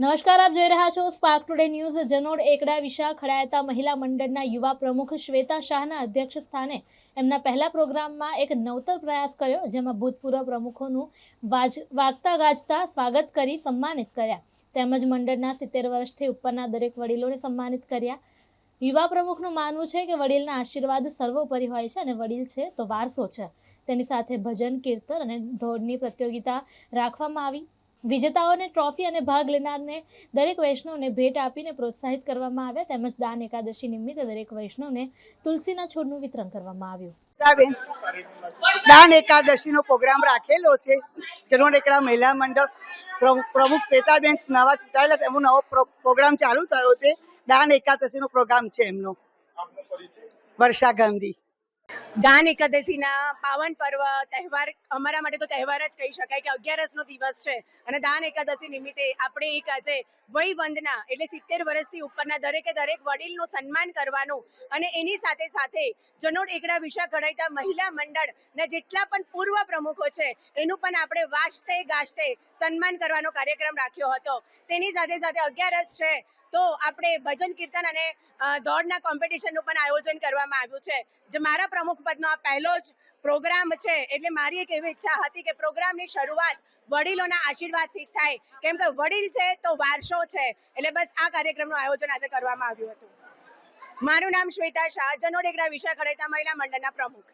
નમસ્કાર, આપ જોઈ રહ્યા છો સ્પાર્ક ટુડે ન્યૂઝ જનોડ એકડા વિશા ખડાયતા મહિલા મંડળના યુવા પ્રમુખ શ્વેતા શાહના અધ્યક્ષ સ્થાને એમના પહેલા પ્રોગ્રામમાં એક નવતર પ્રયાસ કર્યો, જેમાં ભૂતપૂર્વ પ્રમુખોનું વાજ, વાગતા ગાજતા સ્વાગત કરી સન્માનિત કર્યા. તેમજ મંડળના સિત્તેર વર્ષથી ઉપરના દરેક વડીલોને સન્માનિત કર્યા. યુવા પ્રમુખનું માનવું છે કે વડીલના આશીર્વાદ સર્વોપરી હોય છે અને વડીલ છે તો વારસો છે. તેની સાથે ભજન, કીર્તન અને દોડની પ્રતિયોગિતા રાખવામાં આવી. વિજેતાઓને ટ્રોફી અને ભાગ લેનારને દરેક વૈષ્ણવને ભેટ આપીને પ્રોત્સાહિત કરવામાં આવ્યા. તેમજ દાન એકાદશી નિમિત્તે દરેક વૈષ્ણવને તુલસીના છોડનું વિતરણ કરવામાં આવ્યું. દાન દાન એકાદશીનો પ્રોગ્રામ રાખેલો છે. જનોડ એકડા મહિલા મંડળ પ્રમુખ શ્વેતાબેન નવા ચૂંટાયેલા એમનો નવો પ્રોગ્રામ ચાલુ થયો છે. દાન એકાદશીનો પ્રોગ્રામ છે એમનો. વર્ષા ગાંધી. દાન એકાદશીના પાવન પર્વ, તહેવાર, અમારા માટે તો તહેવાર જ કહી શકાય કે અગિયારસનો દિવસ છે. અને દાન એકાદશી નિમિત્તે આપણે એક આજે વય વંદના એટલે સિત્તેર વર્ષથી ઉપરના દરેકે દરેક વડીલનું સન્માન કરવાનું અને એની સાથે સાથે જનોડ એકડા વિશા ઘડાયતા મહિલા મંડળ ના જેટલા પણ પૂર્વ પ્રમુખો છે, એનું પણ આપણે વાજતે ગાજતે સન્માન કરવાનો કાર્યક્રમ રાખ્યો હતો. તેની સાથે સાથે અગિયારસ છે તો આપણે ભજન કીર્તન અને દોડના કોમ્પિટિશનનું પણ આયોજન કરવામાં આવ્યું છે. જે મારા પ્રમુખ પદનો આ પહેલો જ પ્રોગ્રામ છે, એટલે મારી એક એવી ઈચ્છા હતી કે પ્રોગ્રામની શરૂઆત વડીલોના આશીર્વાદથી થાય. કેમ કે વડીલ છે તો વારસો છે, એટલે બસ આ કાર્યક્રમનું આયોજન આજે કરવામાં આવ્યું હતું. મારું નામ શ્વેતા શાહ જનોડેગડા વિશા ખડેતા મહિલા મંડળના પ્રમુખ.